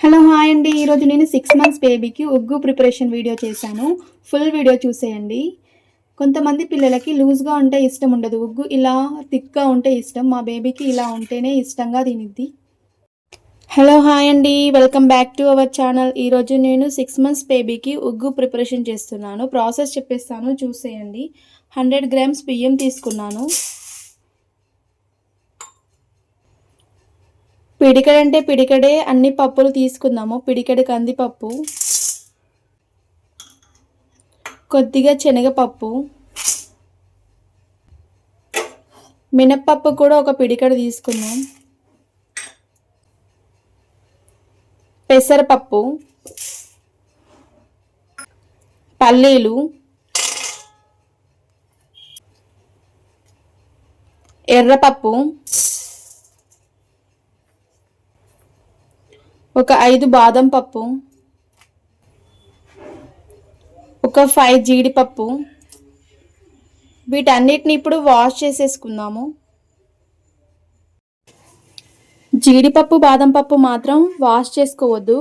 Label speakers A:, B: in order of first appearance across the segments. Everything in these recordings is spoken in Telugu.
A: హలో హాయ్ అండి. ఈరోజు నేను సిక్స్ మంత్స్ బేబీకి ఉగ్గు ప్రిపరేషన్ వీడియో చేశాను. ఫుల్ వీడియో చూసేయండి. కొంతమంది పిల్లలకి లూజ్గా ఉంటే ఇష్టం ఉండదు. ఉగ్గు ఇలా థిక్గా ఉంటే ఇష్టం. మా బేబీకి ఇలా ఉంటేనే ఇష్టంగా తినిద్ది. హలో హాయ్ అండి. Welcome back to our channel ఈరోజు నేను సిక్స్ మంత్స్ బేబీకి ఉగ్గు ప్రిపరేషన్ చేస్తున్నాను. ప్రాసెస్ చెప్పేస్తాను. చూసేయండి. హండ్రెడ్ గ్రామ్స్ బియ్యం తీసుకున్నాను. పిడికడంటే పిడికడే అన్ని పప్పులు తీసుకుందాము. పిడికడి కందిపప్పు. కొద్దిగా శనగపప్పు. మినప్పప్పు కూడా ఒక పిడికడ తీసుకుందాం. పెసరపప్పు. పల్లీలు. ఎర్రపప్పు. ఒక ఐదు బాదం పప్పు ఒక ఫైవ్ జీడిపప్పు. వీటన్నిటిని ఇప్పుడు వాష్ చేసేసుకుందాము. జీడిపప్పు బాదం పప్పు మాత్రం వాష్ చేసుకోవద్దు.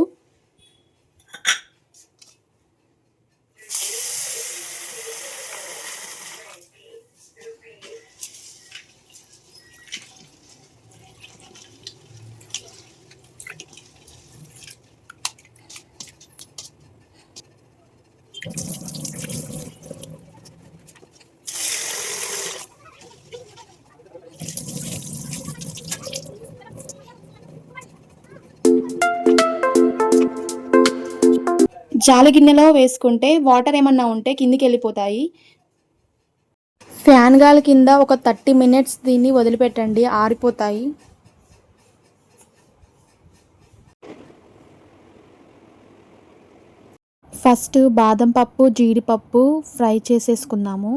A: జాలి గిన్నెలో వేసుకుంటే వాటర్ ఏమన్నా ఉంటే కిందికి వెళ్ళిపోతాయి ఫ్యాన్ గాలి కింద ఒక థర్టీ మినిట్స్ దీన్ని వదిలిపెట్టండి ఆరిపోతాయి. ఫస్ట్ బాదం పప్పు జీడిపప్పు ఫ్రై చేసేసుకున్నాము.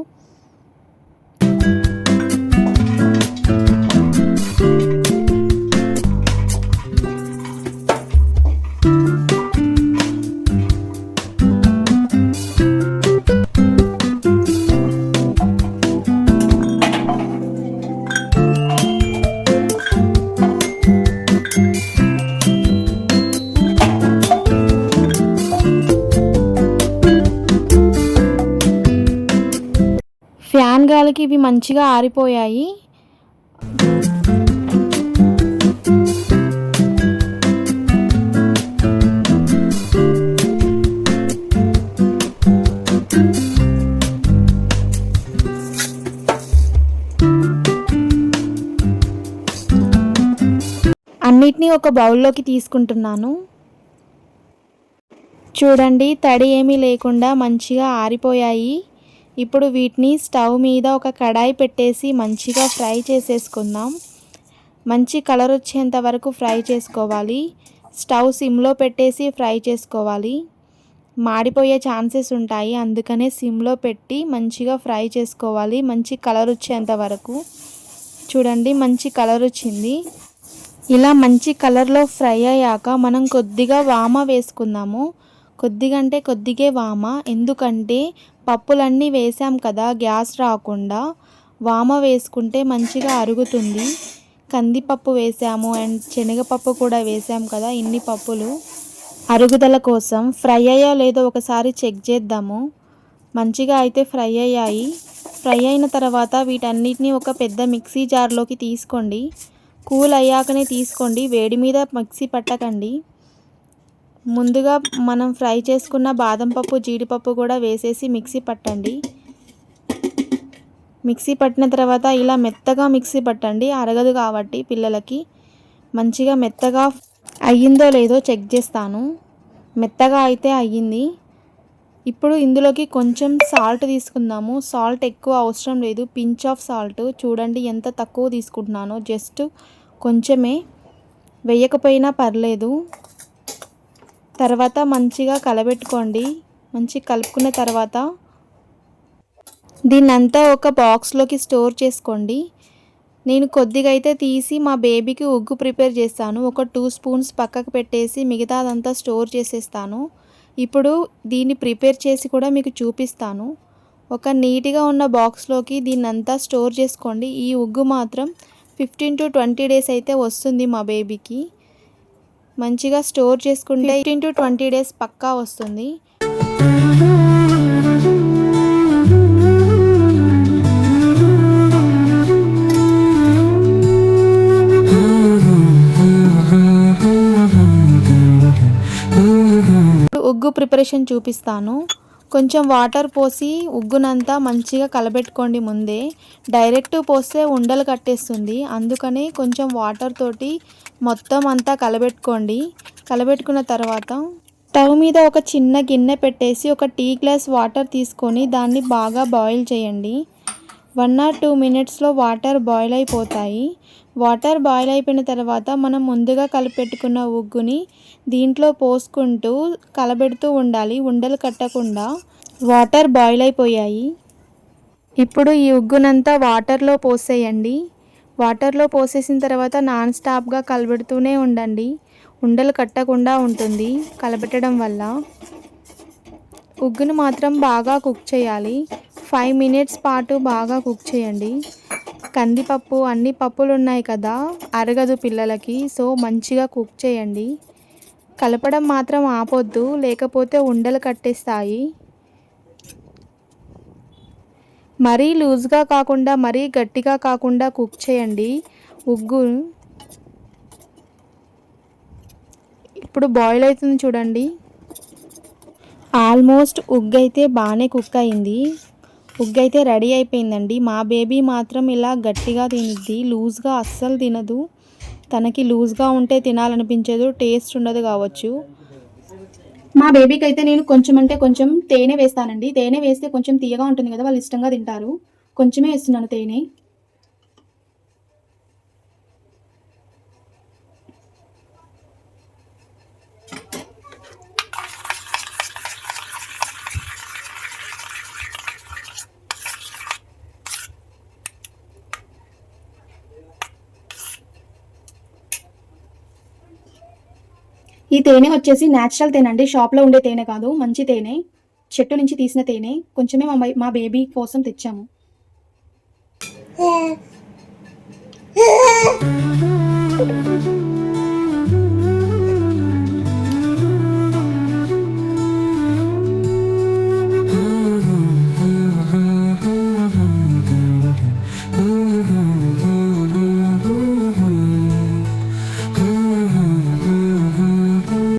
A: ఫ్యాన్ ఇవి మంచిగా ఆరిపోయాయి. అన్నిటినీ ఒక బౌల్లోకి తీసుకుంటున్నాను. చూడండి తడి ఏమీ లేకుండా మంచిగా ఆరిపోయాయి. ఇప్పుడు వీటిని స్టవ్ మీద ఒక కడాయి పెట్టేసి మంచిగా ఫ్రై చేసేసుకుందాం. మంచి కలర్ వచ్చేంత వరకు ఫ్రై చేసుకోవాలి. స్టవ్ సిమ్లో పెట్టేసి ఫ్రై చేసుకోవాలి. మాడిపోయే ఛాన్సెస్ ఉంటాయి. అందుకనే సిమ్లో పెట్టి మంచిగా ఫ్రై చేసుకోవాలి. మంచి కలర్ వచ్చేంత వరకు. చూడండి మంచి కలర్ వచ్చింది. ఇలా మంచి కలర్లో ఫ్రై అయ్యాక మనం కొద్దిగా వామ వేసుకుందాము. కొద్దిగా అంటే కొద్దిగే వామ. ఎందుకంటే పప్పులన్నీ వేసాం కదా గ్యాస్ రాకుండా. వామ వేసుకుంటే మంచిగా అరుగుతుంది. కందిపప్పు వేసాము అండ్ శనగపప్పు కూడా వేసాం కదా ఇన్ని పప్పులు. అరుగుదల కోసం ఫ్రై అయ్యా లేదో ఒకసారి చెక్ చేద్దాము. మంచిగా అయితే ఫ్రై అయ్యాయి. ఫ్రై అయిన తర్వాత వీటన్నిటిని ఒక పెద్ద మిక్సీ జార్లోకి తీసుకోండి. కూల్ అయ్యాకనే తీసుకోండి. వేడి మీద మిక్సీ పట్టకండి. ముందుగా మనం ఫ్రై చేసుకున్న బాదం పప్పు జీడిపప్పు కూడా వేసేసి మిక్సీ పట్టండి. మిక్సీ పట్టిన తర్వాత ఇలా మెత్తగా మిక్సీ పట్టండి. అరగదు కాబట్టి పిల్లలకి. మంచిగా మెత్తగా అయ్యిందో లేదో చెక్ చేస్తాను. మెత్తగా అయితే అయ్యింది. ఇప్పుడు ఇందులోకి కొంచెం సాల్ట్ తీసుకుందాము. సాల్ట్ ఎక్కువ అవసరం లేదు. Pinch of salt. చూడండి ఎంత తక్కువ తీసుకుంటున్నానో. జస్ట్ కొంచెమే. వేయకపోయినా పర్లేదు. తర్వాత మంచిగా కలబెట్టుకోండి. మంచి కలుపుకున్న తర్వాత దీన్నంతా ఒక బాక్స్లోకి స్టోర్ చేసుకోండి. నేను కొద్దిగా అయితే తీసి మా బేబీకి ఉగ్గు ప్రిపేర్ చేస్తాను. ఒక టూ స్పూన్స్ పక్కకు పెట్టేసి మిగతాదంతా స్టోర్ చేసేస్తాను. ఇప్పుడు దీన్ని ప్రిపేర్ చేసి కూడా మీకు చూపిస్తాను. ఒక నీట్గా ఉన్న బాక్స్లోకి దీన్నంతా స్టోర్ చేసుకోండి. ఈ ఉగ్గు మాత్రం ఫిఫ్టీన్ టు ట్వంటీ డేస్ అయితే వస్తుంది మా బేబీకి. మంచిగా స్టోర్ చేసుకుంటే ఫిఫ్టీన్ టు ట్వంటీ డేస్ పక్కా వస్తుంది. ఉగ్గు ప్రిపరేషన్ చూపిస్తాను. కొంచెం వాటర్ పోసి ఉగ్గునంతా మంచిగా కలబెట్టుకోండి ముందే. డైరెక్ట్ పోస్తే ఉండలు కట్టేస్తుంది. అందుకని కొంచెం వాటర్ తోటి మొత్తం అంతా కలబెట్టుకోండి. కలబెట్టుకున్న తర్వాత స్టవ్ మీద ఒక చిన్న గిన్నె పెట్టేసి ఒక టీ గ్లాస్ వాటర్ తీసుకొని దాన్ని బాగా బాయిల్ చేయండి. వన్ ఆర్ టూ మినిట్స్లో వాటర్ బాయిల్ అయిపోతాయి. వాటర్ బాయిల్ అయిపోయిన తర్వాత మనం ముందుగా కలిపెట్టుకున్న ఉగ్గుని దీంట్లో పోసుకుంటూ కలబెడుతూ ఉండాలి ఉండలు కట్టకుండా. వాటర్ బాయిల్ అయిపోయాయి. ఇప్పుడు ఈ ఉగ్గునంతా వాటర్లో పోసేయండి. వాటర్లో పోసేసిన తర్వాత నాన్ స్టాప్గా కలబెడుతూనే ఉండండి. ఉండలు కట్టకుండా ఉంటుంది కలబెట్టడం వల్ల. ఉగ్గును మాత్రం బాగా కుక్ చేయాలి. ఫైవ్ మినిట్స్ పాటు బాగా కుక్ చేయండి. కందిపప్పు అన్ని పప్పులు ఉన్నాయి కదా అరగదు పిల్లలకి సో మంచిగా కుక్ చేయండి. కలపడం మాత్రం ఆపొద్దు లేకపోతే ఉండలు కట్టేస్తాయి. మరీ లూజ్గా కాకుండా మరీ గట్టిగా కాకుండా కుక్ చేయండి. ఉగ్గు. ఇప్పుడు బాయిల్ అవుతుంది చూడండి. ఆల్మోస్ట్ ఉగ్గు అయితే బాగానే కుక్ అయింది. ఉగ్గు అయితే రెడీ అయిపోయిందండి. మా బేబీ మాత్రం ఇలా గట్టిగా తినిద్ది. లూజ్గా అస్సలు తినదు. తనకి లూజ్గా ఉంటే తినాలనిపించదు. టేస్ట్ ఉండదు కావచ్చు.
B: మా బేబీకి అయితే నేను కొంచెం అంటే కొంచెం తేనె వేస్తానండి. తేనె వేస్తే కొంచెం తీయగా ఉంటుంది కదా వాళ్ళు ఇష్టంగా తింటారు. కొంచెమే వేస్తున్నాను తేనె. ఈ తేనె వచ్చేసి న్యాచురల్ తేనె అండి. షాప్లో ఉండే తేనె కాదు మంచి తేనె. చెట్టు నుంచి తీసిన తేనె. కొంచెమే మా మా బేబీ కోసం తెచ్చాము.